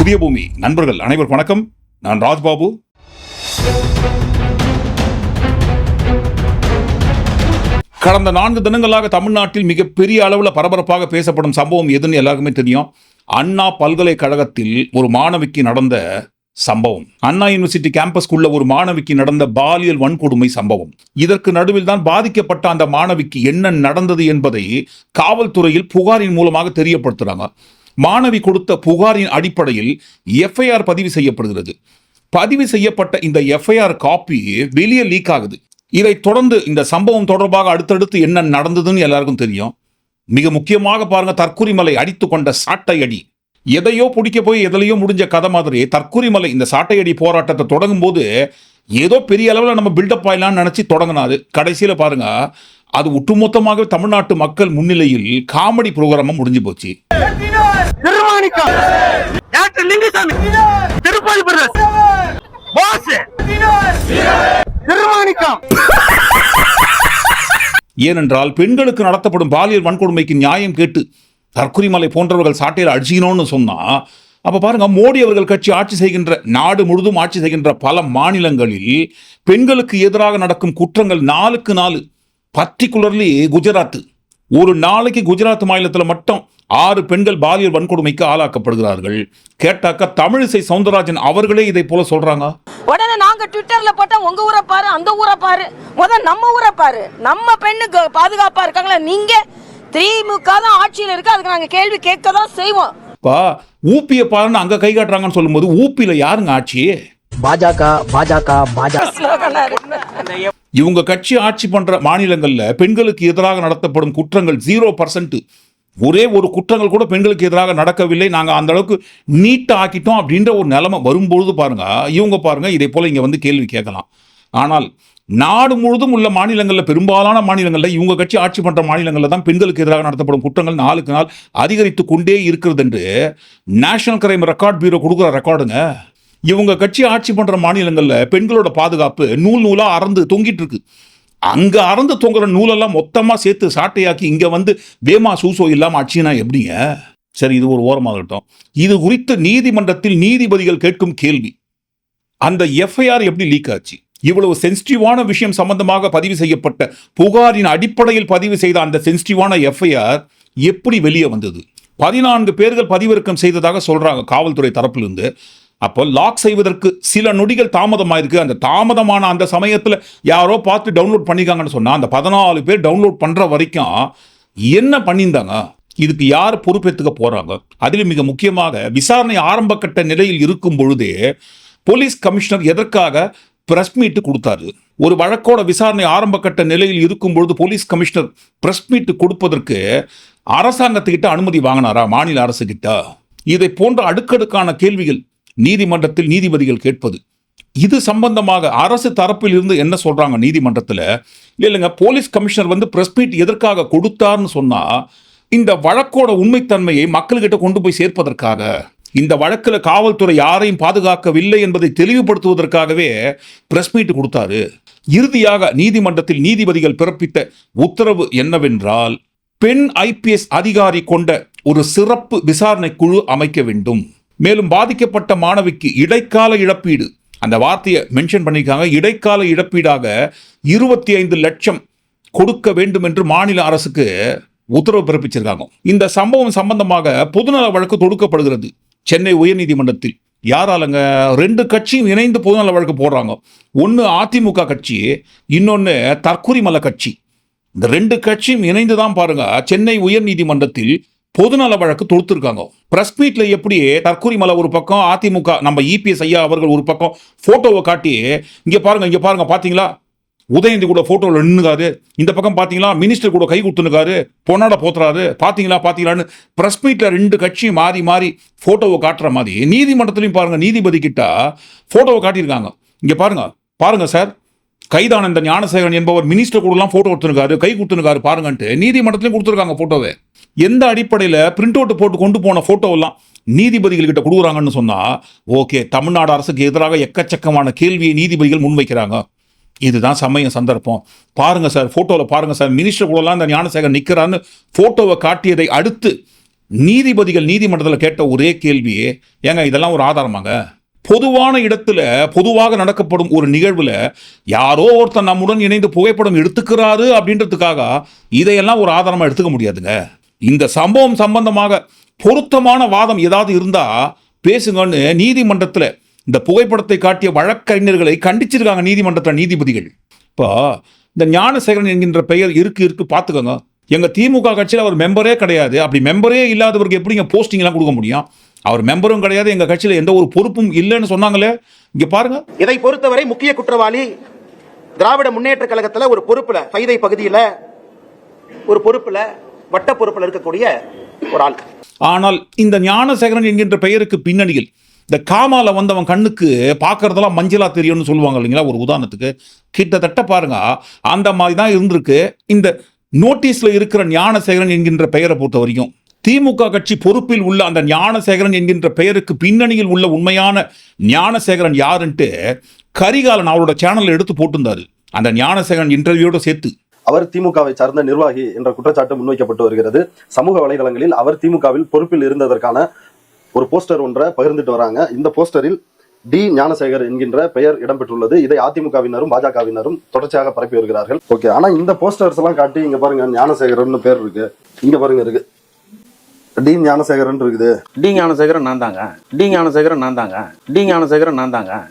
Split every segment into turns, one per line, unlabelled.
புதிய பூமி நண்பர்கள் அனைவருக்கும் வணக்கம். நான் ராஜ்பாபு. கடந்த நான்கு தினங்களாக தமிழ்நாட்டில் மிகப்பெரிய அளவில் பரபரப்பாக பேசப்படும் சம்பவம் எதுன்னு எல்லாருக்குமே தெரியும். அண்ணா பல்கலைக்கழகத்தில் ஒரு மாணவிக்கு நடந்த சம்பவம். அண்ணா யூனிவர்சிட்டி கேம்பஸ்க்குள்ள ஒரு மாணவிக்கு நடந்த பாலியல் வன்கொடுமை சம்பவம். இதற்கு நடுவில் தான் பாதிக்கப்பட்ட அந்த மாணவிக்கு என்ன நடந்தது என்பதை காவல்துறையில் புகாரின் மூலமாக தெரியப்படுத்துறாங்க. மாணவி கொடுத்த புகாரின் அடிப்படையில் எஃப்ஐஆர் பதிவு செய்யப்படுகிறது. பதிவு செய்யப்பட்ட இந்த எஃப்ஐஆர் காப்பி வெளியே லீக் ஆகுது. இதை தொடர்ந்து இந்த சம்பவம் தொடர்பாக அடுத்தடுத்து என்ன நடந்ததுன்னு எல்லாருக்கும் தெரியும். மிக முக்கியமாக பாருங்க தற்குறிமலை அடித்து கொண்ட சாட்டை அடி எதையோ பிடிக்க போய் எதுலையோ முடிஞ்ச கதை மாதிரி தற்குறிமலை இந்த சாட்டையடி போராட்டத்தை தொடங்கும் போது ஏதோ பெரிய அளவில் நம்ம பில்டப் ஆயிலாம்னு நினச்சி தொடங்கினாரு கடைசியில் பாருங்கள் அது ஒட்டுமொத்தமாக தமிழ்நாட்டு மக்கள் முன்னிலையில் காமெடி ப்ரோக்ராமா முடிஞ்சு போச்சு. ஏனென்றால் பெண்களுக்கு நடத்தப்படும் பாலியல் வன்கொடுமைக்கு நியாயம் கேட்டு தற்குறிமலை போன்றவர்கள் சாட்டையில் அடிச்சிக்கணும்னு சொன்னா அப்ப பாருங்க மோடி அவர்கள் கட்சி ஆட்சி செய்கின்ற நாடு முழுதும் ஆட்சி செய்கின்ற பல மாநிலங்களில் பெண்களுக்கு எதிராக நடக்கும் குற்றங்கள் நாளுக்கு நாள் பர்டிகுலர்லி குஜராத் ஒரு நாளைக்கு குஜராத் மாநிலத்தில் மட்டும் ஆறு பெண்கள் பாலியல் வன்கொடுமைக்கு ஆளாக்கப்படுகிறார்கள். கேட்டாக்க தமிழிசை சவுந்தரராஜன் அவர்களே இதை போல சொல்றாங்க.
உடனே நாங்க ட்விட்டர்ல போட்டா உங்க ஊரை பாரு அந்த ஊரை பாரு. முத நம்ம ஊரை பாரு. நம்ம பெண்ணுக்கு பாதுகாப்பா இருக்காங்களா நீங்க? திமுக தான் ஆட்சியில் இருக்கு அதுக்கு நாங்க கேள்வி கேட்க தான் செய்வோம்.
பா ஊப்பியை பாருன்னு அங்க கை காட்டுறாங்கன்னு சொல்லும்போது ஊப்பியில யாருங்க ஆட்சி?
பாஜக பாஜக பாஜக.
இவங்க கட்சி ஆட்சி பண்ணுற மாநிலங்களில் பெண்களுக்கு எதிராக நடத்தப்படும் குற்றங்கள் ஜீரோ பர்சன்ட் ஒரே ஒரு குற்றங்கள் கூட பெண்களுக்கு எதிராக நடக்கவில்லை. நாங்கள் அந்த அளவுக்கு நீட்டாக ஆக்கிட்டோம் அப்படின்ற ஒரு நிலைமை வரும்பொழுது பாருங்க. இவங்க பாருங்க இதே போல் இங்கே வந்து கேள்வி கேட்கலாம். ஆனால் நாடு முழுதும் உள்ள மாநிலங்களில் பெரும்பாலான மாநிலங்களில் இவங்க கட்சி ஆட்சி பண்ணுற மாநிலங்களில் தான் பெண்களுக்கு எதிராக நடத்தப்படும் குற்றங்கள் நாளுக்கு நாள் அதிகரித்து கொண்டே இருக்கிறது என்று நேஷனல் கிரைம் ரெக்கார்ட் பியூரோ கொடுக்குற ரெக்கார்டுங்க இவங்க கட்சி ஆட்சி பண்ற மாநிலங்கள்ல பெண்களோட பாதுகாப்பு நூல் நூலா அறந்து தொங்கிட்டு இருக்கு. அங்க அறந்து தொங்குற நூலெல்லாம் மொத்தமா சேர்த்து சாட்டையாக்கி இங்க வந்து வேமா சூசோ இல்லாமல் ஆட்சினா எப்படிங்க? சரி இது ஒரு ஓரமாக இருக்கட்டும். இது குறித்து நீதிமன்றத்தில் நீதிபதிகள் கேட்கும் கேள்வி. அந்த எஃப்ஐஆர் எப்படி லீக் ஆச்சு? இவ்வளவு சென்சிட்டிவான விஷயம் சம்பந்தமாக பதிவு செய்யப்பட்ட புகாரின் அடிப்படையில் பதிவு செய்த அந்த சென்சிட்டிவான எஃப்ஐஆர் எப்படி வெளியே வந்தது? பதினான்கு பேர்கள் பதிவிறக்கம் செய்ததாக சொல்றாங்க காவல்துறை தரப்பிலிருந்து. அப்போ லாக் செய்வதற்கு சில நொடிகள் தாமதமாயிருக்கு. அந்த தாமதமான அந்த சமயத்தில் யாரோ பார்த்து டவுன்லோட் பண்ணியிருக்காங்கன்னு சொன்னால் அந்த பதினாலு பேர் டவுன்லோட் பண்ணுற வரைக்கும் என்ன பண்ணியிருந்தாங்க? இதுக்கு யார் பொறுப்பேற்றுக்க போகிறாங்க அதிலும் மிக முக்கியமாக விசாரணை ஆரம்ப கட்ட நிலையில் இருக்கும் பொழுதே போலீஸ் கமிஷனர் எதற்காக பிரஸ் மீட்டு கொடுத்தாரு? ஒரு வழக்கோட விசாரணை ஆரம்ப கட்ட நிலையில் இருக்கும் பொழுது போலீஸ் கமிஷனர் பிரஸ் மீட் கொடுப்பதற்கு அரசாங்கத்துக்கிட்ட அனுமதி வாங்கினாரா? மாநில அரசுகிட்ட இதை போன்ற அடுக்கடுக்கான கேள்விகள் நீதிமன்றத்தில் நீதிபதிகள் கேட்பது. இது சம்பந்தமாக அரசு தரப்பில் இருந்து என்ன சொல்றாங்க நீதிமன்றத்தில்? இல்லைங்க போலீஸ் கமிஷனர் வந்து பிரஸ் மீட் எதற்காக கொடுத்தார்னு சொன்னா இந்த வழக்கோட உண்மைத்தன்மையை மக்கள்கிட்ட கொண்டு போய் சேர்ப்பதற்காக இந்த வழக்கில் காவல்துறை யாரையும் பாதுகாக்கவில்லை என்பதை தெளிவுபடுத்துவதற்காகவே பிரஸ் மீட் கொடுத்தாரு. இறுதியாக நீதிமன்றத்தில் நீதிபதிகள் பிறப்பித்த உத்தரவு என்னவென்றால் பெண் ஐபிஎஸ் அதிகாரி கொண்ட ஒரு சிறப்பு விசாரணை குழு அமைக்க வேண்டும். மேலும் பாதிக்கப்பட்ட மாணவிக்கு இடைக்கால இழப்பீடு. அந்த வார்த்தையை மென்ஷன் பண்ணியிருக்காங்க. இடைக்கால இழப்பீடாக இருபத்தி ஐந்து லட்சம் கொடுக்க வேண்டும் என்று மாநில அரசுக்கு உத்தரவு பிறப்பிச்சிருக்காங்க. இந்த சம்பவம் சம்பந்தமாக பொதுநல வழக்கு தொடுக்கப்படுகிறது. சென்னை உயர்நீதிமன்றத்தில். யாராலங்க? ரெண்டு கட்சியும் இணைந்து பொதுநல வழக்கு போடுறாங்க. ஒன்று அதிமுக கட்சி இன்னொன்று தற்குறிமல கட்சி. இந்த ரெண்டு கட்சியும் இணைந்து தான் பாருங்க. சென்னை உயர்நீதிமன்றத்தில் பொதுநல வழக்கு தொடுத்திருக்காங்க. பிரஸ் மீட்ல எப்படி மலை ஒரு பக்கம் அதிமுக நம்ம இபிஎஸ் ஐயா அவர்கள் ஒரு பக்கம் போட்டோவை காட்டி இங்க பாருங்க இங்க பாருங்க பாத்தீங்களா? உதயநிதி கூட போட்டோவில் நின்னுக்காரு இந்த பக்கம் பார்த்தீங்களா மினிஸ்டர் கூட கை கொடுத்துனுக்காரு பொன்னாட போத்துறாரு. பார்த்தீங்களா பார்த்தீங்களான்னு ப்ரெஸ் மீட்டில் ரெண்டு கட்சியும் மாறி மாறி ஃபோட்டோவை காட்டுற மாதிரி நீதிமன்றத்துலையும் பாருங்கள் நீதிபதி கிட்ட ஃபோட்டோவை காட்டியிருக்காங்க. இங்கே பாருங்க பாருங்க சார் கைதான இந்த ஞானசேகரன் என்பவர் மினிஸ்டர் கூடலாம் ஃபோட்டோ கொடுத்துருக்காரு கை கொடுத்துருக்காரு பாருங்கன்ட்டு. நீதிமன்றத்திலையும் கொடுத்துருக்காங்க ஃபோட்டோவே எந்த அடிப்படையில் பிரிண்ட் அவுட் போட்டு கொண்டு போன ஃபோட்டோவெல்லாம் நீதிபதிகள்கிட்ட கொடுக்குறாங்கன்னு சொன்னால் ஓகே தமிழ்நாடு அரசுக்கு எதிராக எக்கச்சக்கமான கேள்வியை நீதிபதிகள் முன்வைக்கிறாங்க. இதுதான் சமயம் சந்தர்ப்பம். பாருங்கள் சார் ஃபோட்டோவில் பாருங்கள் சார் மினிஸ்டர் கூடலாம் இந்த ஞானசேகர் நிற்கிறான்னு ஃபோட்டோவை காட்டியதை அடுத்து நீதிபதிகள் நீதிமன்றத்தில் கேட்ட ஒரே கேள்வி ஏங்க இதெல்லாம் ஒரு ஆதாரமாங்க? பொதுவான இடத்துல பொதுவாக நடக்கப்படும் ஒரு நிகழ்வில் யாரோ ஒருத்தன் நம்முடன் இணைந்து புகைப்படம் எடுத்துக்கிறாரு அப்படின்றதுக்காக இதையெல்லாம் ஒரு ஆதாரமாக எடுத்துக்க முடியாதுங்க. இந்த சம்பவம் சம்பந்தமாக பொருத்தமான வாதம் ஏதாவது இருந்தால் பேசுங்கன்னு நீதிமன்றத்தில் இந்த புகைப்படத்தை காட்டிய வழக்கறிஞர்களை கண்டிச்சிருக்காங்க நீதிமன்றத்தில் நீதிபதிகள். இப்போ இந்த ஞானசேகரன் என்கின்ற பெயர் இருக்கு இருக்கு பார்த்துக்கோங்க எங்கள் திமுக கட்சியில் அவர் மெம்பரே கிடையாது. அப்படி மெம்பரே இல்லாதவருக்கு எப்படிங்க போஸ்டிங்லாம் கொடுக்க முடியும்? அவர் மெம்பரும் கிடையாது எங்க கட்சியில் எந்த ஒரு பொறுப்பும் இல்லைன்னு சொன்னாங்களே இங்க பாருங்க.
இதை பொறுத்தவரை முக்கிய குற்றவாளி திராவிட முன்னேற்ற கழகத்துல ஒரு பொறுப்புல பைதை பகுதியில ஒரு பொறுப்புல வட்ட பொறுப்புல இருக்கக்கூடிய ஒரு ஆள்.
ஆனால் இந்த ஞானசேகரன் என்கின்ற பெயருக்கு பின்னணியில் இந்த காமால வந்தவன் கண்ணுக்கு பார்க்கறதெல்லாம் மஞ்சளா தெரியும்னு சொல்லுவாங்க இல்லைங்களா ஒரு உதாரணத்துக்கு. கிட்டத்தட்ட பாருங்க அந்த மாதிரி தான் இருந்திருக்கு. இந்த நோட்டீஸ்ல இருக்கிற ஞானசேகரன் என்கின்ற பெயரை பொறுத்த வரைக்கும் திமுக கட்சி பொறுப்பில் உள்ள அந்த ஞானசேகரன் என்கின்ற பெயருக்கு பின்னணியில் உள்ள உண்மையான ஞானசேகரன் யாருன்ட்டு கரிகாலன் அவரோட சேனல்ல எடுத்து போட்டிருந்தாரு. அந்த ஞானசேகரன் இன்டர்வியூட சேர்த்து.
அவர் திமுகவை சார்ந்த நிர்வாகி என்ற குற்றச்சாட்டு முன்வைக்கப்பட்டு வருகிறது. சமூக வலைதளங்களில் அவர் திமுகவில் பொறுப்பில் இருந்ததற்கான ஒரு போஸ்டர் ஒன்றை பகிர்ந்துட்டு வராங்க. இந்த போஸ்டரில் டி ஞானசேகர் என்கின்ற பெயர் இடம்பெற்றுள்ளது. இதை அதிமுகவினரும் பாஜகவினரும் தொடர்ச்சியாக பரப்பி வருகிறார்கள். ஓகே ஆனா இந்த போஸ்டர்ஸ் எல்லாம் காட்டி இங்க பாருங்க ஞானசேகரன் பேர் இருக்கு. இங்க பாருங்க இருக்கு. டி ஞானசேகரன் இருக்குது.
டி ஞானசேகரன் நான் தாங்க. டி ஞானசேகரன் நான் தாங்க. டி ஞானசேகரன் நான் தாங்க.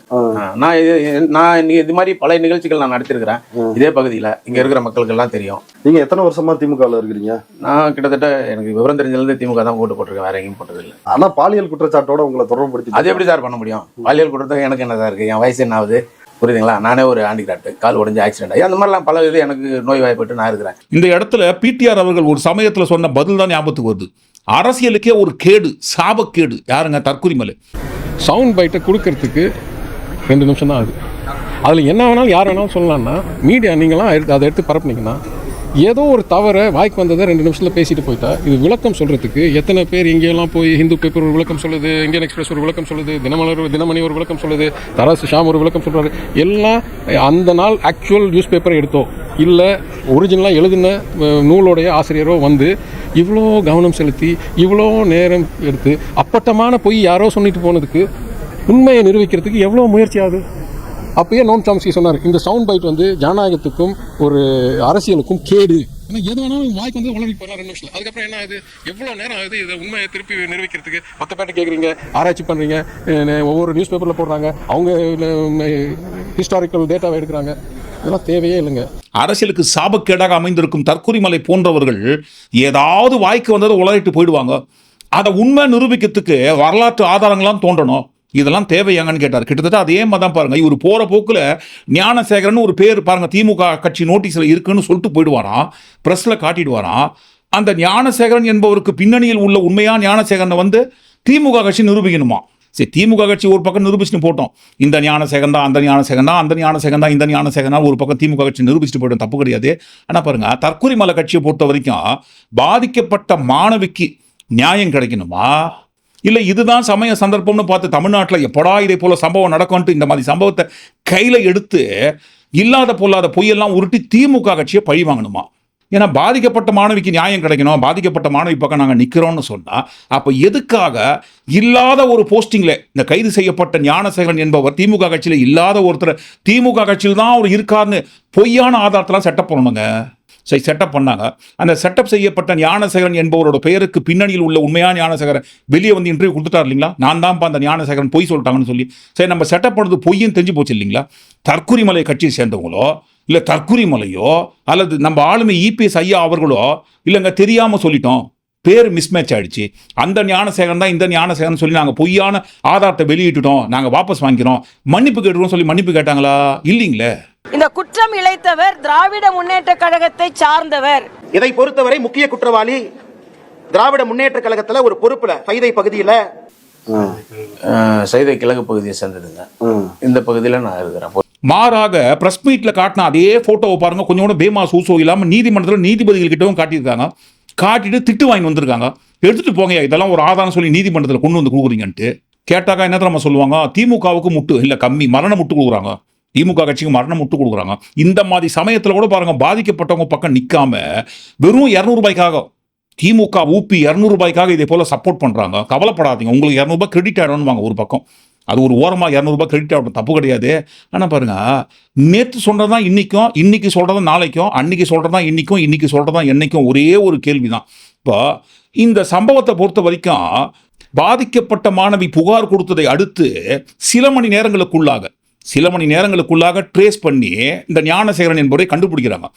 நான் இது- நான் இன்னைக்கு இது மாதிரி பல நிகழ்ச்சிகள் நான் நடத்திருக்கிறேன். இதே பகுதியில் இங்க இருக்கிற மக்களுக்கு எல்லாம் தெரியும்.
நீங்க எத்தனை வருஷமா திமுகவில் இருக்கிறீங்க?
நான் கிட்டத்தட்ட எனக்கு விவரம் தெரிஞ்சதுலேருந்து திமுக தான் ஓட்டு போட்டிருக்கேன் வேற எங்கேயும் போட்டது இல்லை.
ஆனா பாலியல் குற்றச்சாட்டோட உங்களை தொடர்புபடுத்தி
அது எப்படி சார் பண்ண முடியும்? பாலியல் குற்றத்துக்கு எனக்கு என்ன சார் இருக்கு? என் வயசு என்ன ஆகுது? புரியுதுங்களா? நானே ஒரு ஹேண்டிகிராஃப்ட் கால் உடைஞ்சு ஆக்சிடென்ட் ஆகி அந்த மாதிரிலாம் பல இது எனக்கு நோய் வாய்ப்பட்டு நான் இருக்கிறேன்.
இந்த இடத்துல பிடிஆர் அவர்கள் ஒரு சமயத்துல சொன்ன பதில் தான் ஞாபகத்துக்கு வருது. அரசியலுக்கே ஒரு கேடு சாபக்கேடு. யாருங்க? தற்குறிமலை
சவுண்ட் பைட்டை கொடுக்கறதுக்கு ரெண்டு நிமிஷம் தான் ஆகுது. அதில் என்ன வேணாலும் யார் வேணாலும் சொல்லலாம்னா மீடியா நீங்களாம் எடுத்து அதை எடுத்து பரப்புனீங்கன்னா ஏதோ ஒரு தவறை வாய்க்கு வந்ததை ரெண்டு நிமிஷத்தில் பேசிட்டு போயிட்டா இது விளக்கம் சொல்கிறதுக்கு எத்தனை பேர் எங்கேயெல்லாம் போய் ஹிந்து பேப்பர் ஒரு விளக்கம் சொல்லுது இந்தியன் எக்ஸ்பிரஸ் ஒரு விளக்கம் சொல்லுது தினமலர் ஒரு- தினமணி ஒரு விளக்கம் சொல்லுது தராசு ஷாம் ஒரு விளக்கம் சொல்கிறாரு எல்லாம் அந்த நாள் ஆக்சுவல் நியூஸ் பேப்பரை எடுத்தோ இல்லை ஒரிஜினலாக எழுதின நூலோடைய ஆசிரியரோ வந்து இவ்வளோ கவனம் செலுத்தி இவ்வளோ நேரம் எடுத்து அப்பட்டமான பொய் யாரோ சொல்லிட்டு போனதுக்கு உண்மையை நிரூபிக்கிறதுக்கு எவ்வளோ முயற்சி ஆகுது அப்பயே நோம் சாம்ஸ்கி சொன்னார் இந்த சவுண்ட் பைட் வந்து ஜனநாயகத்துக்கும் ஒரு அரசியலுக்கும் கேடு. ஏன்னா எது வேணாலும் வாய்க்கு வந்து உழவி போயிடலாம் ரெண்டு நிமிஷம் அதுக்கப்புறம் என்ன ஆகுது? எவ்வளோ நேரம் ஆகுது இதை உண்மையை திருப்பி நிரூபிக்கிறதுக்கு? மற்ற பேட்டை கேட்குறீங்க ஆராய்ச்சி பண்ணுறீங்க ஒவ்வொரு நியூஸ் பேப்பரில் போடுறாங்க அவங்க ஹிஸ்டாரிக்கல் டேட்டாவை எடுக்கிறாங்க. இதெல்லாம் தேவையே இல்லைங்க.
அரசியலுக்கு சாபக்கேடாக அமைந்திருக்கும் தற்குறிமலை போன்றவர்கள் ஏதாவது வாய்க்கு வந்ததை உளறிட்டு போயிடுவாங்க. அதை உண்மை நிரூபிக்கிறதுக்கு வரலாற்று ஆதாரங்களாம் தோன்றணும். இதெல்லாம் தேவையாங்கன்னு கேட்டார். கிட்டத்தட்ட அதே மாதிரி தான் பாருங்க. இவர் போகிற போக்கில் ஞானசேகரன் ஒரு பேர் பாருங்கள் திமுக கட்சி நோட்டீஸில் இருக்குன்னு சொல்லிட்டு போயிடுவாராம். ப்ரெஸ்ஸில் காட்டிடுவாராம். அந்த ஞானசேகரன் என்பவருக்கு பின்னணியில் உள்ள உண்மையான ஞானசேகரனை வந்து திமுக கட்சி நிரூபிக்கணுமா? சரி திமுக கட்சி ஒரு பக்கம் நிரூபிச்சுட்டு போட்டோம். இந்த ஞான சேகந்தா அந்த ஞான சேகந்தா அந்த ஞான சேகந்தா இந்த ஞான சேகந்தா ஒரு பக்கம் திமுக கட்சி நிரூபிச்சுட்டு போயிடும். தப்பு கிடையாது. ஆனால் பாருங்கள் தற்கொலை கட்சியை பொறுத்த வரைக்கும் பாதிக்கப்பட்ட மாணவிக்கு நியாயம் கிடைக்கணுமா? இல்லை இதுதான் சமய சந்தர்ப்பம்னு பார்த்து தமிழ்நாட்டில் எப்படா இதே போல் சம்பவம் நடக்கும்ட்டு இந்த மாதிரி சம்பவத்தை கையில் எடுத்து இல்லாத பொல்லாத பொய்யெல்லாம் உருட்டி திமுக கட்சியை பழி வாங்கணுமா? ஏன்னா பாதிக்கப்பட்ட மாணவிக்கு நியாயம் கிடைக்கணும் பாதிக்கப்பட்ட மாணவி பக்கம் நாங்கள் நிற்கிறோம்னு சொன்னால் அப்போ எதுக்காக இல்லாத ஒரு போஸ்டிங்கில் இந்த கைது செய்யப்பட்ட ஞானசேகரன் என்பவர் திமுக கட்சியில் இல்லாத ஒருத்தர் திமுக கட்சியில் தான் அவர் இருக்காருன்னு பொய்யான ஆதாரத்தெல்லாம் செட்டப் பண்ணணுங்க. சரி செட்டப் பண்ணாங்க. அந்த செட்டப் செய்யப்பட்ட ஞானசேகரன் என்பவரோட பெயருக்கு பின்னணியில் உள்ள உண்மையான ஞானசேகரன் வெளியே வந்து இன்டர்வியூ கொடுத்துட்டார் இல்லைங்களா? நான் தான்ப்பா அந்த ஞானசேகரன் பொய் சொல்லிட்டாங்கன்னு சொல்லி. சரி நம்ம செட்டப் பண்ணது பொய்யும் தெரிஞ்சு போச்சு இல்லைங்களா? தற்குறிமலை கட்சியை சேர்ந்தவங்களோ இல்லை தற்குறிமலையோ அல்லது நம்ம ஆளுமை இபிஎஸ் ஐயா அவர்களோ இல்லைங்க தெரியாமல் சொல்லிட்டோம். பேர் மிஸ்மேட்ச் ஆயிடுச்சு. அந்த ஞானசேகரன் தான் இந்த ஞானசேகரன் சொல்லி நாங்கள் பொய்யான ஆதாரத்தை வெளியிட்டுட்டோம். நாங்கள் வாபஸ் வாங்கிக்கிறோம். மன்னிப்பு கேட்டுருவோம் சொல்லி மன்னிப்பு கேட்டாங்களா? இல்லைங்களே.
இந்த குற்றம் இழைத்தவர் திராவிட முன்னேற்ற கழகத்தை சார்ந்தவர்.
இதை பொறுத்தவரை முக்கிய குற்றவாளி திராவிட முன்னேற்ற கழகத்துல ஒரு பொறுப்புல பைதை பகுதியில.
சைதை கிழக்கு பகுதியை சேர்ந்ததுங்க. இந்த பகுதியில் நான் இருக்கிறேன்.
மாறாக ப்ரெஸ் மீட்டில் காட்டின அதே ஃபோட்டோவை பாருங்க. கொஞ்சம் கூட பேமா சூசோ இல்லாமல் நீதிமன்றத்தில் நீதிபதிகள்கிட்டவும் காட்டியிருக்காங்க. காட்டிட்டு திட்டு வாங்கி வந்திருக்காங்க. எடுத்துட்டு போங்க இதெல்லாம் ஒரு ஆதாரம் சொல்லி நீதிமன்றத்தில் கொண்டு வந்து கொடுக்குறீங்கன்ட்டு. கேட்டாக்கா என்ன நம்ம சொல்லுவாங்க? திமுகவுக்கு முட்டு இல்லை கம்மி மரணம் முட்டு கொடுக்குறாங்க. திமுக கட்சிக்கு மரணம் முட்டு கொடுக்குறாங்க. இந்த மாதிரி சமயத்தில் கூட பாருங்க பாதிக்கப்பட்டவங்க பக்கம் நிற்காம வெறும் இரநூறுபாய்க்காக திமுக ஊபி இரநூறுபாய்க்காக இதே போல் சப்போர்ட் பண்ணுறாங்க கவலைப்படாதீங்க. உங்களுக்கு இரநூறுபா கிரெடிட் ஆயிடும்னு ஒரு பக்கம். அது ஒரு ஓரமாக இரநூறுபா கிரெடிட் ஆகட்டும் தப்பு கிடையாது. ஆனால் பாருங்க நேற்று சொல்றதா இன்னைக்கும் இன்னைக்கு சொல்றதா நாளைக்கும் அன்னைக்கு இன்றைக்கும் இன்னைக்கும் சொல்கிறது தான் என்னைக்கும் ஒரே ஒரு கேள்விதான். இப்போ இந்த சம்பவத்தை பொறுத்த வரைக்கும் பாதிக்கப்பட்ட மாணவி புகார் கொடுத்ததை அடுத்து சில மணி நேரங்களுக்குள்ளாக சில மணி நேரங்களுக்குள்ளாக ட்ரேஸ் பண்ணி இந்த ஞானசேகரன் என்பவரை கண்டுபிடிக்கிறாங்க.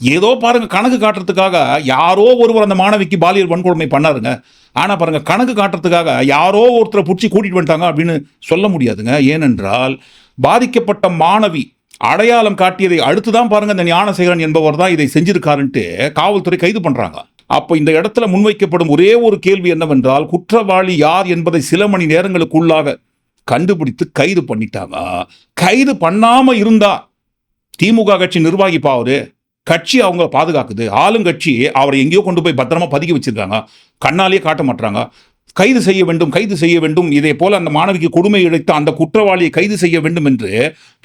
ஏதோ பாருங்க கணக்கு காட்டுறதுக்காக யாரோ ஒருவர் அந்த மாணவிக்கு பாலியல் வன்கொடுமை பண்ணாருங்க. ஆனால் பாருங்க கணக்கு காட்டுறதுக்காக யாரோ ஒருத்தரை பிடிச்சி கூட்டிட்டு வந்துட்டாங்க அப்படின்னு சொல்ல முடியாதுங்க. ஏனென்றால் பாதிக்கப்பட்ட மாணவி அடையாளம் காட்டியதை அடுத்து தான் பாருங்க இந்த ஞானசேகரன் என்பவர் தான் இதை செஞ்சிருக்காருன்ட்டு காவல்துறை கைது பண்ணுறாங்க அப்போ இந்த இடத்துல முன்வைக்கப்படும் ஒரே ஒரு கேள்வி என்னவென்றால் குற்றவாளி யார் என்பதை சில மணி நேரங்களுக்குள்ளாக கண்டுபிடித்து கைது பண்ணிட்டாங்க. கைது பண்ணாமல் இருந்தா திமுக கட்சி நிர்வாகி பாவரு கட்சி அவங்க பாதுகாக்குது. ஆளுங்கட்சி அவரை எங்கேயோ கொண்டு போய் பத்திரமா பதுக்கி வச்சிருக்காங்க. கண்ணாலேயே காட்ட மாட்டாங்க கைது செய்ய வேண்டும் கைது செய்ய வேண்டும். இதே போல அந்த மாணவிக்கு கொடுமை இழைத்த அந்த குற்றவாளியை கைது செய்ய வேண்டும் என்று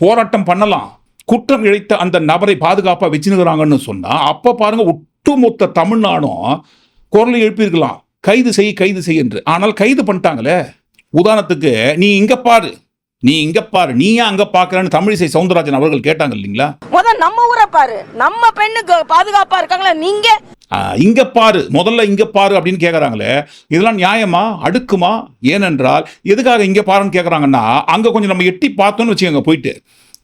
போராட்டம் பண்ணலாம். குற்றம் இழைத்த அந்த நபரை பாதுகாப்பாக வச்சுனுக்குறாங்கன்னு சொன்னால் அப்போ பாருங்க ஒட்டுமொத்த தமிழ்நாடும் குரலை எழுப்பியிருக்கலாம். கைது செய் கைது செய் என்று. ஆனால் கைது பண்ணிட்டாங்களே. உதாரணத்துக்கு நீ இங்கே பாரு. நீ இங்க பாரு நீ அங்க பாக்குறன்னு தமிழிசை சவுந்தரராஜன் அவர்கள் கேட்டாங்க இல்லைங்களா?
முத நம்ம ஊரை பாரு நம்ம பெண்ணுக்கு பாதுகாப்பா இருக்காங்களா நீங்க?
இங்க பாரு முதல்ல இங்க பாரு அப்படின்னு கேக்குறாங்களே இதெல்லாம் நியாயமா அடுக்குமா? ஏனென்றால் எதுக்காக இங்க பாருன்னு கேக்குறாங்கன்னா அங்க கொஞ்சம் நம்ம எட்டி பார்த்தோம்னு வச்சுக்கோங்க போயிட்டு.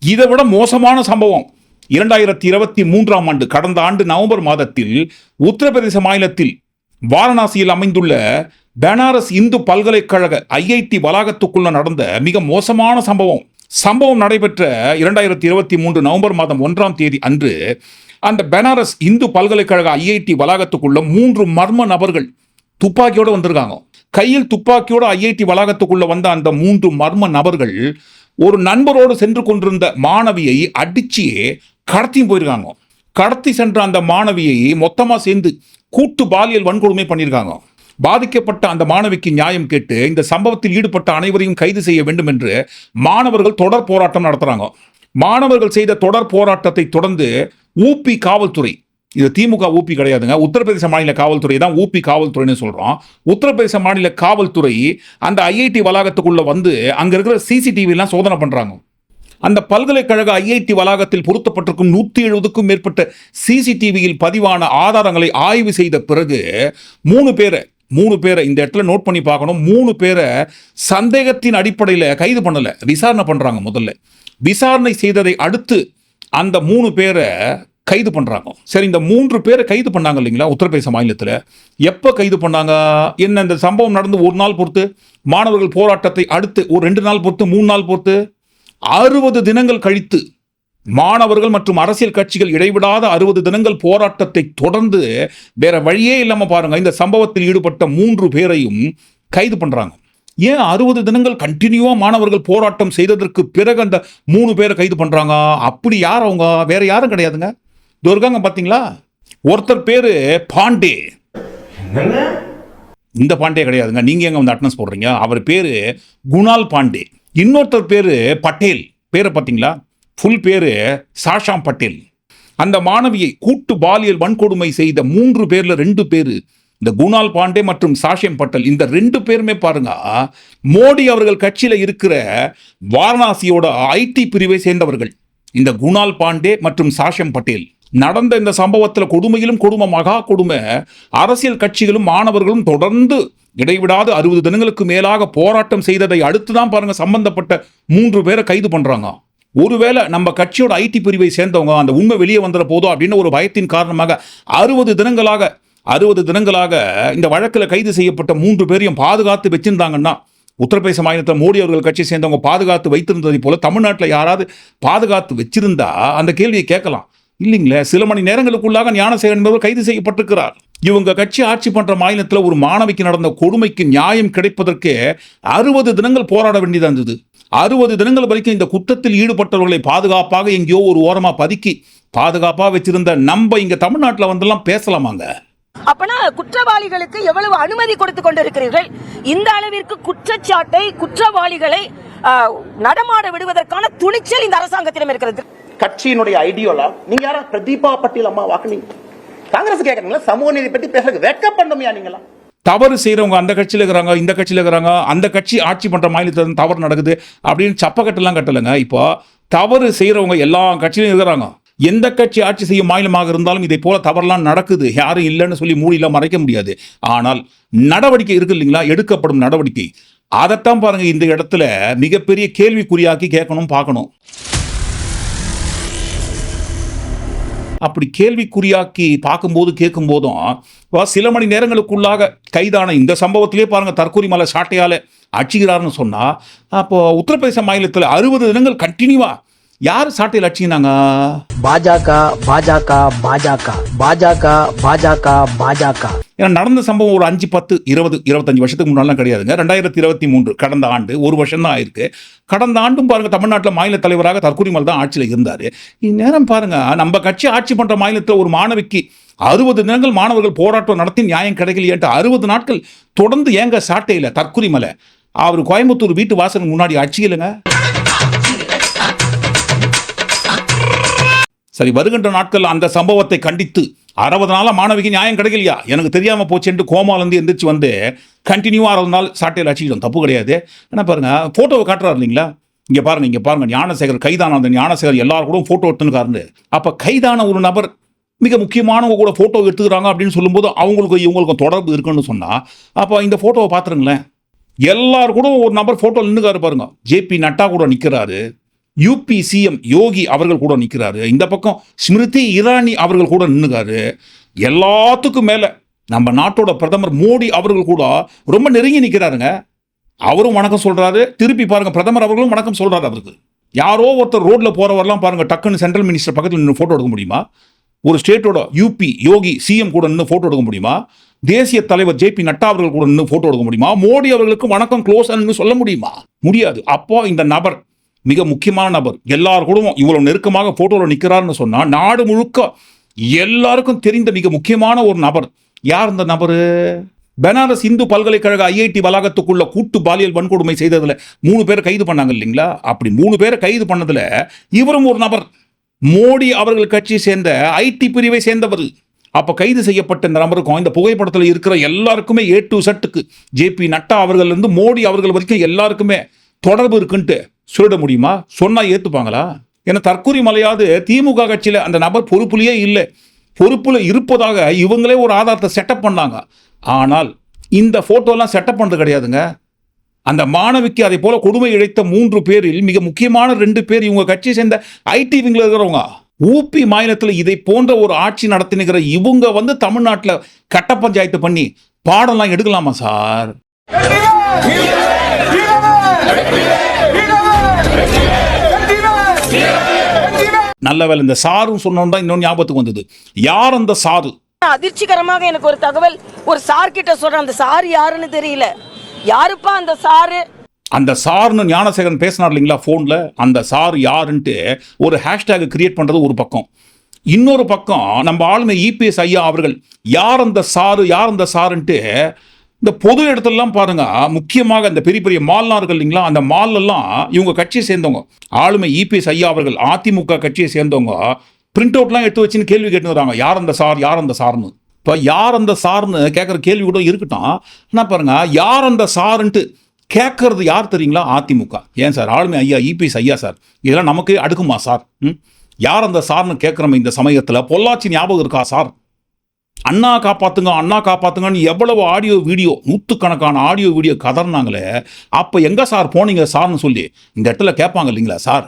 இதை விட மோசமான சம்பவம். இரண்டாயிரத்தி இருபத்தி மூன்றாம் ஆண்டு கடந்த ஆண்டு நவம்பர் மாதத்தில் உத்தரப்பிரதேச மாநிலத்தில் வாரணாசியில் அமைந்துள்ள பனாரஸ் இந்து பல்கலைக்கழக ஐஐடி வளாகத்துக்குள்ள நடந்த மிக மோசமான சம்பவம். சம்பவம் நடைபெற்ற இரண்டாயிரத்தி இருபத்தி மூன்று நவம்பர் மாதம் ஒன்றாம் தேதி அன்று அந்த பனாரஸ் இந்து பல்கலைக்கழக ஐஐடி வளாகத்துக்குள்ள மூன்று மர்ம நபர்கள் துப்பாக்கியோடு வந்திருக்காங்க. கையில் துப்பாக்கியோடு ஐஐடி வளாகத்துக்குள்ள வந்த அந்த மூன்று மர்ம நபர்கள் ஒரு நண்பரோடு சென்று கொண்டிருந்த மாணவியை அடிச்சு கடத்தியும் போயிருக்காங்க. கடத்தி சென்ற அந்த மாணவியை மொத்தமாக சேர்ந்து கூட்டு பாலியல் வன்கொடுமை பண்ணியிருக்காங்க. பாதிக்கப்பட்ட அந்த மாணவிக்கு நியாயம் கேட்டு இந்த சம்பவத்தில் ஈடுபட்ட அனைவரையும் கைது செய்ய வேண்டும் என்று மாணவர்கள் தொடர் போராட்டம் நடத்துகிறாங்க மாணவர்கள் செய்த தொடர் போராட்டத்தை தொடர்ந்து ஊபி காவல்துறை இது திமுக ஊபி கிடையாதுங்க உத்தரப்பிரதேச மாநில காவல்துறை தான் ஊபி காவல்துறைன்னு சொல்கிறோம் உத்தரப்பிரதேச மாநில காவல்துறை அந்த ஐஐடி வளாகத்துக்குள்ளே வந்து அங்கே இருக்கிற சிசிடிவிலாம் சோதனை பண்ணுறாங்க அந்த பல்கலைக்கழக ஐஐடி வளாகத்தில் பொருத்தப்பட்டிருக்கும் நூற்றி எழுபதுக்கும் மேற்பட்ட சிசிடிவியில் பதிவான ஆதாரங்களை ஆய்வு செய்த பிறகு மூணு பேரை மூணு பேரை இந்த இடத்துல நோட் பண்ணி பார்க்கணும். மூணு பேரை சந்தேகத்தின் அடிப்படையில் கைது பண்ணலை. விசாரணை பண்ணுறாங்க முதல்ல. விசாரணை செய்ததை அடுத்து அந்த மூணு பேரை கைது பண்ணுறாங்க சரி இந்த மூன்று பேரை கைது பண்ணாங்க இல்லைங்களா? உத்தரப்பிரதேச மாநிலத்தில். எப்போ கைது பண்ணாங்க? என்ன இந்த சம்பவம் நடந்து ஒரு நாள் பொறுத்து? மாணவர்கள் போராட்டத்தை அடுத்து ஒரு ரெண்டு நாள் பொறுத்து மூணு நாள் பொறுத்து? அறுபது தினங்கள் கழித்து மாணவர்கள் மற்றும் அரசியல் கட்சிகள் இடைவிடாத அறுபது தினங்கள் போராட்டத்தை தொடர்ந்து வேற வழியே இல்லாம பாருங்க. இந்த சம்பவத்தில் ஈடுபட்ட மூன்று பேரையும் கைது பண்றாங்க. ஏன் அறுபது தினங்கள் கண்டினியூவா மாணவர்கள் போராட்டம் செய்ததற்கு பிறகு அந்த மூணு பேரை கைது பண்றாங்க? அப்படி யார் அவங்க? வேற யாரும் கிடையாதுங்க. இதோ இருக்காங்க பாத்தீங்களா? ஒருத்தர் பேரு பாண்டே. இந்த பாண்டே கிடையாதுங்க. நீங்க எங்க வந்து அட்டனன்ஸ் போடுறீங்க? அவர் பேரு குணால் பாண்டே. இன்னொருத்தர் பேரு பட்டேல். பேரை பார்த்தீங்களா ஃபுல் பேரு சாஷாம் பட்டேல். அந்த மாணவியை கூட்டு பாலியல் வன்கொடுமை செய்த மூன்று பேர்ல ரெண்டு பேர் இந்த குணால் பாண்டே மற்றும் சாஷியம் பட்டேல். இந்த ரெண்டு பேருமே பாருங்க மோடி அவர்கள் கட்சியில் இருக்கிற வாரணாசியோட ஐடி பிரிவை சேர்ந்தவர்கள். இந்த குணால் பாண்டே மற்றும் சாஷியம் பட்டேல். நடந்த இந்த சம்பவத்தில் கொடுமையிலும் கொடுமை மகா கொடுமை அரசியல் கட்சிகளும் மாணவர்களும் தொடர்ந்து இடைவிடாது அறுபது தினங்களுக்கு மேலாக போராட்டம் செய்ததை அடுத்து தான் பாருங்க சம்பந்தப்பட்ட மூன்று பேரை கைது பண்றாங்க. ஒருவேளை நம்ம கட்சியோட ஐடி பிரிவை சேர்ந்தவங்க அந்த உண்மை வெளியே வந்துட போதோ அப்படின்னு ஒரு பயத்தின் காரணமாக அறுபது தினங்களாக அறுபது தினங்களாக இந்த வழக்கில் கைது செய்யப்பட்ட மூன்று பேரையும் பாதுகாத்து வச்சிருந்தாங்கன்னா உத்தரப்பிரதேச மாநிலத்தில் மோடி அவர்கள் கட்சி சேர்ந்தவங்க பாதுகாத்து வைத்திருந்ததை போல தமிழ்நாட்டில் யாராவது பாதுகாத்து வச்சிருந்தா அந்த கேள்வியை கேட்கலாம். இல்லைங்களே? சில மணி நேரங்களுக்குள்ளாக ஞானசேகரன் என்பவர் கைது செய்யப்பட்டிருக்கிறார். இவங்க கட்சி ஆட்சி பண்ற மாநிலத்தில் ஒரு மாணவிக்கு நடந்த கொடுமைக்கு நியாயம் கிடைப்பதற்கு அறுபது தினங்கள் போராட வேண்டியதாக இருந்தது. அறுபது தினங்கள் வரைக்கும் இந்த குற்றத்தில் ஈடுபட்டவர்களை பாதுகாப்பாக எங்கேயோ ஒரு ஓரமா பதுக்கி பாதுகாப்பா வச்சிருந்த நம்ம இங்க தமிழ்நாட்டில் வந்தெல்லாம் பேசலாமாங்க?
அப்பனா குற்றவாளிகளுக்கு எவ்வளவு அனுமதி கொடுத்து கொண்டிருக்கிறீர்கள்? இந்த அளவிற்கு குற்றச்சாட்டை குற்றவாளிகளை நடமாட விடுவதற்கான துணிச்சல் இந்த அரசாங்கத்திடம் இருக்கிறது.
கட்சியினுடைய ஐடியோலா நீங்க யாரா பிரதீபா பட்டேல் அம்மா வாக்குனீங்க? காங்கிரஸ் கேக்குறீங்களா? சமூக நீதி பத்தி பேசுறதுக்கு வெட்கப்படணுமையா நீங்களா
தவறு செய்கிறவங்க அந்த கட்சியில் இருக்கிறாங்க இந்த கட்சியில் இருக்கிறாங்க அந்த கட்சி ஆட்சி பண்ணுற மாநிலத்தில் தவறு நடக்குது அப்படின்னு சப்பக்கட்டெல்லாம் கட்டலைங்க. இப்போ தவறு செய்கிறவங்க எல்லா கட்சியிலும் இருக்கிறாங்க. எந்த கட்சி ஆட்சி செய்யும் மாநிலமாக இருந்தாலும் இதை போல தவறுலாம் நடக்குது. யாரும் இல்லைன்னு சொல்லி மூடிலாம் மறைக்க முடியாது. ஆனால் நடவடிக்கை இருக்கு இல்லைங்களா? எடுக்கப்படும் நடவடிக்கை. அதைத்தான் பாருங்க இந்த இடத்துல மிகப்பெரிய கேள்விக்குறியாக்கி கேட்கணும் பார்க்கணும். அப்படி கேள்விக்குறியாக்கி பார்க்கும்போது கேட்கும்போதும் வா, சில மணி நேரங்களுக்குள்ளாக கைதான இந்த சம்பவத்திலே பாருங்கள் தற்கூரி மலை சாட்டையால் அடிச்சுக்கிறாருன்னு சொன்னால் அப்போ உத்தரப்பிரதேச மாநிலத்தில் அறுபது தினங்கள் கண்டினியூவா யார் சாட்டையில் அடிச்சுனாங்க
பாஜக பாஜக பாஜக பாஜக பாஜக பாஜக.
ஏன்னா நடந்த சம்பவம் ஒரு அஞ்சு பத்து இருபது இருபத்தஞ்சு வருஷத்துக்கு முன்னாலாம் கிடையாதுங்க. ரெண்டாயிரத்தி இருபத்தி மூன்று கடந்த ஆண்டு ஒரு வருஷம் தான் ஆயிருக்கு. கடந்த ஆண்டும் பாருங்க தமிழ்நாட்டில் மாநில தலைவராக தற்கொலைமல் தான் ஆட்சியில் இருந்தார். இந்நேரம் பாருங்க நம்ம கட்சி ஆட்சி பண்ணுற மாநிலத்தில் ஒரு மாணவிக்கு அறுபது தினங்கள் மாணவர்கள் போராட்டம் நடத்தி நியாயம் கிடைக்கலையேன்ட்டு அறுபது நாட்கள் தொடர்ந்து ஏங்க சாட்டையில் தற்கொலை மலை. அவர் கோயம்புத்தூர் வீட்டு வாசலுக்கு முன்னாடி அடிச்சிக்கலைங்க சரி வருகின்ற நாட்கள் அந்த சம்பவத்தை கண்டித்து அறுபது நாளாக மாணவிக்கு நியாயம் கிடைக்கலையா? எனக்கு தெரியாம போச்சுன்ட்டு கோமாலேருந்து எந்திரிச்சு வந்து கண்டினியூவாக அறுபது நாள் சாட்டையில் அடிச்சிக்கிட்டோம். தப்பு கிடையாது. என்ன பாருங்க ஃபோட்டோவை காட்டுறாரு இல்லைங்களா? இங்கே பாருங்க இங்கே பாருங்கள் ஞானசேகர் கைதான அந்த ஞானசேகர் எல்லாரும் கூட ஃபோட்டோ எடுத்துன்னு அப்போ கைதான ஒரு நபர் மிக முக்கியமானவங்க கூட ஃபோட்டோ எடுத்துக்கிறாங்க அப்படின்னு சொல்லும்போது அவங்களுக்கு இவங்களுக்கு தொடர்பு இருக்குன்னு சொன்னால் அப்போ இந்த ஃபோட்டோவை பார்த்துருங்களேன். எல்லாரும் கூட ஒரு நபர் ஃபோட்டோ நின்றுக்காரு பாருங்க. ஜேபி நட்டா கூட நிற்கிறாரு யூபி சிஎம் யோகி அவர்கள் கூட நிற்கிறாரு இந்த பக்கம் ஸ்மிருதி இரானி அவர்கள் கூட நின்றுக்காரு எல்லாத்துக்கும் மேலே நம்ம நாட்டோட பிரதமர் மோடி அவர்கள் கூட ரொம்ப நெருங்கி நிற்கிறாருங்க அவரும் வணக்கம் சொல்கிறாரு திருப்பி பாருங்கள் பிரதமர் அவர்களும் வணக்கம் சொல்கிறாரு அவருக்கு. யாரோ ஒருத்தர் ரோட்டில் போகிறவரெல்லாம் பாருங்கள் டக்குன்னு சென்ட்ரல் மினிஸ்டர் பக்கத்தில் நின்று ஃபோட்டோ எடுக்க முடியுமா? ஒரு ஸ்டேட்டோட யூபி யோகி சிஎம் கூட நின்று ஃபோட்டோ எடுக்க முடியுமா? தேசிய தலைவர் ஜே பி நட்டா அவர்கள் கூட நின்று ஃபோட்டோ எடுக்க முடியுமா? மோடி அவர்களுக்கு வணக்கம் க்ளோஸ் சொல்ல முடியுமா? முடியாது. அப்போ இந்த நபர் மிக முக்கியமான நபர். எல்லார் கூடவும் இவ்வளவு நெருக்கமாக போட்டோவில் நிற்கிறாருன்னு சொன்னால் நாடு முழுக்க எல்லாருக்கும் தெரிந்த மிக முக்கியமான ஒரு நபர். யார் இந்த நபரு? பனாரஸ் இந்து பல்கலைக்கழக ஐஐடி வளாகத்துக்குள்ள கூட்டு பாலியல் வன்கொடுமை செய்ததில் மூணு பேரை கைது பண்ணாங்க இல்லைங்களா? அப்படி மூணு பேரை கைது பண்ணதில் இவரும் ஒரு நபர். மோடி அவர்கள் கட்சியை சேர்ந்த ஐடி பிரிவை சேர்ந்தவர். அப்போ கைது செய்யப்பட்ட இந்த நபருக்கும் இந்த புகைப்படத்தில் இருக்கிற எல்லாருக்குமே ஏ டு சட்டுக்கு ஜேபி நட்டா அவர்கள் இருந்து மோடி அவர்கள் வரைக்கும் எல்லாருக்குமே தொடர்பு இருக்குன்ட்டு சொல்லிட முடியுமா? சொன்னா ஏத்துப்பாங்களா? ஏன்னா தற்கூரி மலையாவது திமுக கட்சியில அந்த நபர் பொறுப்புலேயே இல்லை. பொறுப்புல இருப்பதாக இவங்களே ஒரு ஆதாரத்தை செட்டப் பண்ணாங்க. ஆனால் இந்த போட்டோலாம் செட்டப் பண்ணது கிடையாதுங்க. அந்த மாணவிக்கு அதே போல கொடுமை இழைத்த மூன்று பேரில் மிக முக்கியமான ரெண்டு பேர் இவங்க கட்சியை சேர்ந்த ஐடி விங்கில் இருக்கிறவங்க. ஊபி மாநிலத்தில் இதை போன்ற ஒரு ஆட்சி நடத்தினுகிற இவங்க வந்து தமிழ்நாட்டில் கட்ட பஞ்சாயத்து பண்ணி பாடம்லாம் எடுக்கலாமா சார்? நல்ல வேலை இந்த சாரும் சொன்னோம் தான் இன்னொன்று ஞாபகத்துக்கு வந்தது. யார் அந்த சாரு?
அதிர்ச்சிகரமாக எனக்கு ஒரு தகவல் ஒரு சார் கிட்ட சொல்றேன். அந்த சார் யாருன்னு தெரியல. யாருப்பா அந்த சாரு?
அந்த சார்னு ஞானசேகரன் பேசினார் இல்லைங்களா ஃபோனில் அந்த சார் யாருன்ட்டு ஒரு ஹேஷ்டேக் கிரியேட் பண்ணுறது ஒரு பக்கம். இன்னொரு பக்கம் நம்ம ஆளுமை இபிஎஸ் ஐயா அவர்கள் யார் அந்த சாரு யார் அந்த சாருன்ட்டு இந்த பொது இடத்துலலாம் பாருங்க முக்கியமாக இந்த பெரிய பெரிய மால்லாம் இருக்கு இல்லைங்களா அந்த மால்லெல்லாம் இவங்க கட்சியை சேர்ந்தவங்க. ஆளுமை இபிஎஸ் ஐயா அவர்கள் அதிமுக கட்சியை சேர்ந்தவங்க பிரிண்ட் அவுட்லாம் எடுத்து வச்சுன்னு கேள்வி கேட்டுக்கிறாங்க யார் அந்த சார் யார் அந்த சார்னு. இப்போ யார் அந்த சார்னு கேட்குற கேள்வி கூட இருக்கட்டும். என்ன பாருங்க யார் அந்த சாருன்ட்டு கேட்கறது யார் தெரியுங்களா? அதிமுக. ஏன் சார்? ஆளுமை ஐயா இபிஎஸ் ஐயா சார். இதெல்லாம் நமக்கு அடுக்குமா சார்? ம்? யார் அந்த சார்னு கேட்குறோம் இந்த சமயத்தில்? பொள்ளாச்சி ஞாபகம் இருக்கா சார்? அண்ணா காப்பாத்துங்க அண்ணா காப்பாத்துங்கன்னு எவ்வளவு ஆடியோ வீடியோ நூற்றுக்கணக்கான ஆடியோ வீடியோ கதறினாங்களே அப்போ எங்கே சார் போனீங்க சார்னு சொல்லி இந்த இடத்துல கேட்பாங்க இல்லைங்களா சார்?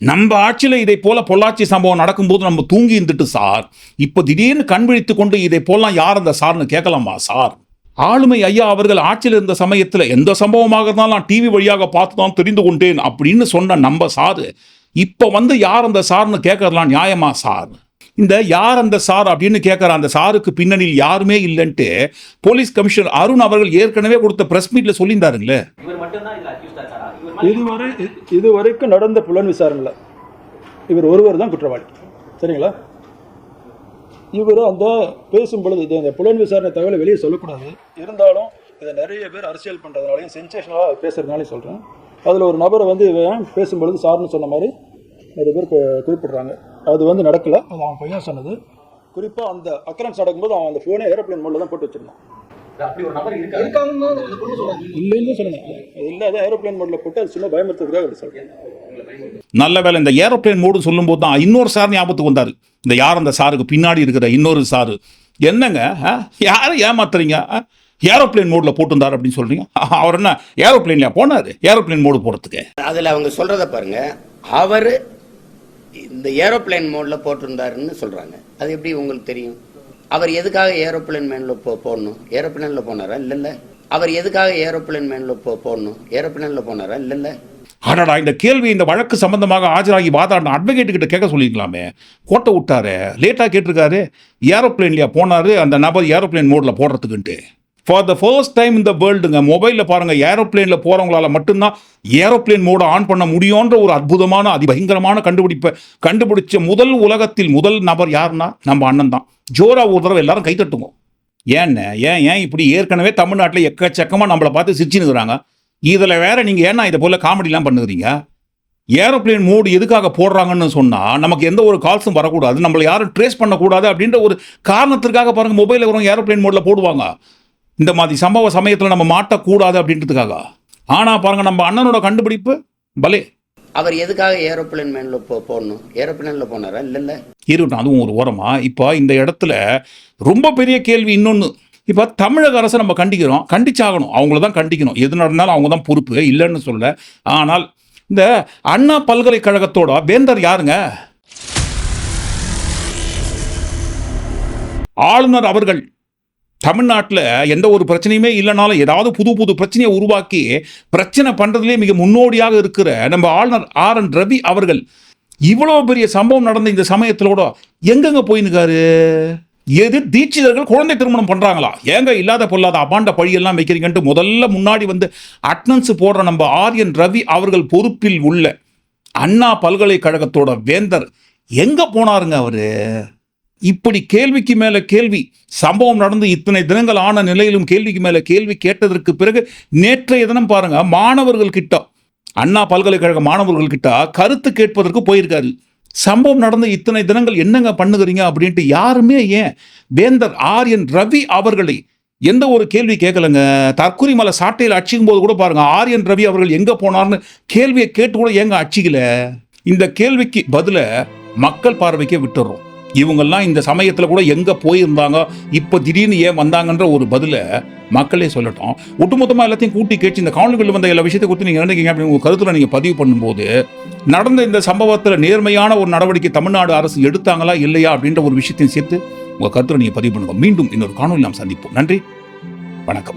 நம்ம ஆட்சியில் இதை போல பொள்ளாச்சி சம்பவம் நடக்கும்போது நம்ம தூங்கி இருந்துட்டு சார் இப்போ திடீர்னு கண் விழித்து கொண்டு இதை போலாம் யார் அந்த சார்னு கேட்கலாமா சார்? ஆளுமை ஐயா அவர்கள் ஆட்சியில் இருந்த சமயத்தில் எந்த சம்பவமாக இருந்தாலும் நான் டிவி வழியாக பார்த்து தான் தெரிந்து கொண்டேன் அப்படின்னு சொன்ன நம்ம சாரு இப்போ வந்து யார் அந்த சார்னு கேட்கறலாம் நியாயமா சார்? இந்த யார் அந்த சார் அப்படின்னு கேட்குற அந்த சாருக்கு பின்னணியில் யாருமே இல்லைன்ட்டு போலீஸ் கமிஷனர் அருண் அவர்கள் ஏற்கனவே கொடுத்த பிரஸ் மீட்ல சொல்லியிருந்தாருங்களே.
இதுவரை இது வரைக்கும் நடந்த புலன் விசாரணையில் இவர் ஒருவர் தான் குற்றவாளி. சரிங்களா? இவர் அந்த பேசும் பொழுது இது இந்த புலன் விசாரணை தகவலை வெளியே சொல்லக்கூடாது. இருந்தாலும் இதை நிறைய பேர் அரசியல் பண்ணுறதுனாலையும் சென்சேஷனலாக பேசுறதுனாலையும் சொல்கிறேன் அதில் ஒரு நபரை வந்து இவன் பேசும்பொழுது சார்னு சொன்ன மாதிரி நிறைய பேர் குறிப்பிடுறாங்க. அது வந்து நடக்கலை. அது அவன் பையன் சொன்னது. குறிப்பா அந்த அக்கரன்ஸ் நடக்கும்போது அவன் அந்த போனே ஏரோப்ளேன் மோட்ல தான் போட்டு வச்சிருந்தான்.
நல்ல வேலை இந்த ஏரோப்ளேன் மோடு சொல்லும்போது தான் இன்னொரு சார் ஞாபகத்துக்கு வந்தார். இந்த யார் அந்த சாருக்கு பின்னாடி இருக்கிற இன்னொரு சாரு. என்னங்க? ஆ? யாரை ஏமாத்துறீங்க? ஆ? ஏரோப்ளேன் மோடில் போட்டிருந்தார் அப்படின்னு சொல்றீங்க? அவர் என்ன ஏரோப்ளேன்லையா போனார்? ஏரோப்ளேன் மோடு போகிறதுக்கு
அதுல அவங்க சொல்றத பாருங்க. அவரு இந்த ஏரோப்ளேன் மோட்ல போட்டிருந்தாருன்னு சொல்றாங்க. அது எப்படி உங்களுக்கு தெரியும்? அவர் எதுக்காக ஏரோப்ளேன் மேன்ல போ போடணும்? ஏரோப்ளேன்ல போனாரா? இல்ல இல்ல. அவர் எதுக்காக ஏரோப்ளேன் மேன்ல போ போடணும்? ஏரோப்ளேன்ல போனாரா? இல்ல இல்ல.
இந்த கேள்வி இந்த வழக்கு சம்பந்தமாக ஆஜராகி வாதாடின அட்வொகேட் கிட்ட கேட்க சொல்லியிருக்கலாமே. கோட்டை விட்டாரு. லேட்டாக கேட்டிருக்காரு. ஏரோப்ளேன்லையா போனாரு. அந்த நபர் ஏரோப்ளேன் மோடில் போடுறதுக்குன்ட்டு. ஃபார் த ஃபர்ஸ்ட் டைம் இந்த வேர்ல்டுங்க மொபைலில் பாருங்கள் ஏரோப்ளேனில் போகிறவங்களால மட்டும்தான் ஏரோப்ளேன் மோடை ஆன் பண்ண முடியுன்ற ஒரு அற்புதமான அதிபயங்கரமான கண்டுபிடிப்பை கண்டுபிடிச்ச முதல் உலகத்தில் முதல் நபர் யாருன்னா நம்ம அண்ணன் தான். ஜோரா ஒரு தடவை எல்லாரும் கை தட்டுங்க. ஏன்னு? ஏன் ஏன் இப்படி ஏற்கனவே தமிழ்நாட்டில் எக்கச்சக்கமாக நம்மளை பார்த்து சிரிச்சுனுக்குறாங்க இதில் வேற நீங்கள் ஏன்னா இதை போல் காமெடிலாம் பண்ணுகிறீங்க? ஏரோப்ளேன் மோடு எதுக்காக போடுறாங்கன்னு சொன்னால் நமக்கு எந்த ஒரு கால்ஸும் வரக்கூடாது. நம்மளை யாரும் ட்ரேஸ் பண்ணக்கூடாது அப்படின்ற ஒரு காரணத்திற்காக பாருங்கள் மொபைலில் வரும் ஏரோப்ளேன் மோடில் போடுவாங்க. இந்த மாதிரி சம்பவ சமயத்தில் நம்ம மாட்டக்கூடாது அப்படின்றதுக்காக. ஆனால் பாருங்க நம்ம அண்ணனோட கண்டுபிடிப்பு பலே.
அவர் எதுக்காக ஏரோப்ளேன் மேன்ல போ போடணும்? ஏரோப்ளேன்ல போனாரா? இல்ல இல்ல.
இருக்கட்டும் அதுவும் ஒரு ஓரமா. இப்போ இந்த இடத்துல ரொம்ப பெரிய கேள்வி இன்னொன்று இப்போ தமிழக அரசை நம்ம கண்டிக்கிறோம் கண்டிச்சாகணும். அவங்கள தான் கண்டிக்கணும். எது நடந்தாலும் அவங்க தான் பொறுப்பு. இல்லைன்னு சொல்ல ஆனால் இந்த அண்ணா பல்கலைக்கழகத்தோட வேந்தர் யாருங்க? ஆளுநர் அவர்கள். தமிழ்நாட்டில் எந்த ஒரு பிரச்சனையுமே இல்லைனாலும் ஏதாவது புது புது பிரச்சனையை உருவாக்கி பிரச்சனை பண்ணுறதுலேயே மிக முன்னோடியாக இருக்கிற நம்ம ஆளுநர் ஆர் என் ரவி அவர்கள். இவ்வளோ பெரிய சம்பவம் நடந்த இந்த சமயத்திலோட எங்கெங்க போயினுக்காரு எது தீட்சிதர்கள் குழந்தை திருமணம் பண்ணுறாங்களா ஏங்க இல்லாத பொல்லாத அபாண்ட பழியெல்லாம் வைக்கிறீங்கன்ட்டு முதல்ல முன்னாடி வந்து அட்டனன்ஸ் போடுற நம்ம ஆர்யன் ரவி அவர்கள் பொறுப்பில் உள்ள அண்ணா பல்கலைக்கழகத்தோட வேந்தர் எங்கே போனாருங்க அவர்? இப்படி கேள்விக்கு மேல கேள்வி சம்பவம் நடந்து இத்தனை தினங்கள் ஆன நிலையிலும் கேள்விக்கு மேல கேள்வி கேட்டதற்கு பிறகு நேற்றைய தினம் பாருங்க மாணவர்கள் கிட்ட அண்ணா பல்கலைக்கழக மாணவர்கள் கிட்ட கருத்து கேட்பதற்கு போயிருக்காரு. சம்பவம் நடந்த இத்தனை தினங்கள் என்னங்க பண்ணுகிறீங்க அப்படின்ட்டு யாருமே ஏன்? வேந்தர் ஆரியன் ரவி அவர்களை எந்த ஒரு கேள்வி கேட்கலங்க? தற்கொலை மலை சாட்டையில் அடிச்சுக்கும் போது கூட பாருங்க ஆரியன் ரவி அவர்கள் எங்கே போனார்னு கேள்வியை கேட்டு கூட ஏங்க அடிச்சிக்கல இந்த கேள்விக்கு பதில மக்கள் பார்வைக்கே விட்டுறோம் இவங்கெல்லாம் இந்த சமயத்தில் கூட எங்கே போயிருந்தாங்க? இப்போ திடீர்னு ஏன் வந்தாங்கன்ற ஒரு பதிலை மக்களே சொல்லட்டும். ஒட்டுமொத்தமாக எல்லாத்தையும் கூட்டி கேட்டு இந்த காணொலிகள் வந்த எல்லா விஷயத்தை குறித்து நீங்கள் நினைக்கிறீங்க அப்படின்னு உங்கள் கருத்தில் நீங்கள் பதிவு பண்ணும்போது நடந்த இந்த சம்பவத்தில் நேர்மையான ஒரு நடவடிக்கை தமிழ்நாடு அரசு எடுத்தாங்களா இல்லையா அப்படின்ற ஒரு விஷயத்தையும் சேர்த்து உங்கள் கருத்தில் நீங்கள் பதிவு பண்ணுங்க. மீண்டும் இன்னொரு காணொலி நாம் சந்திப்போம். நன்றி. வணக்கம்.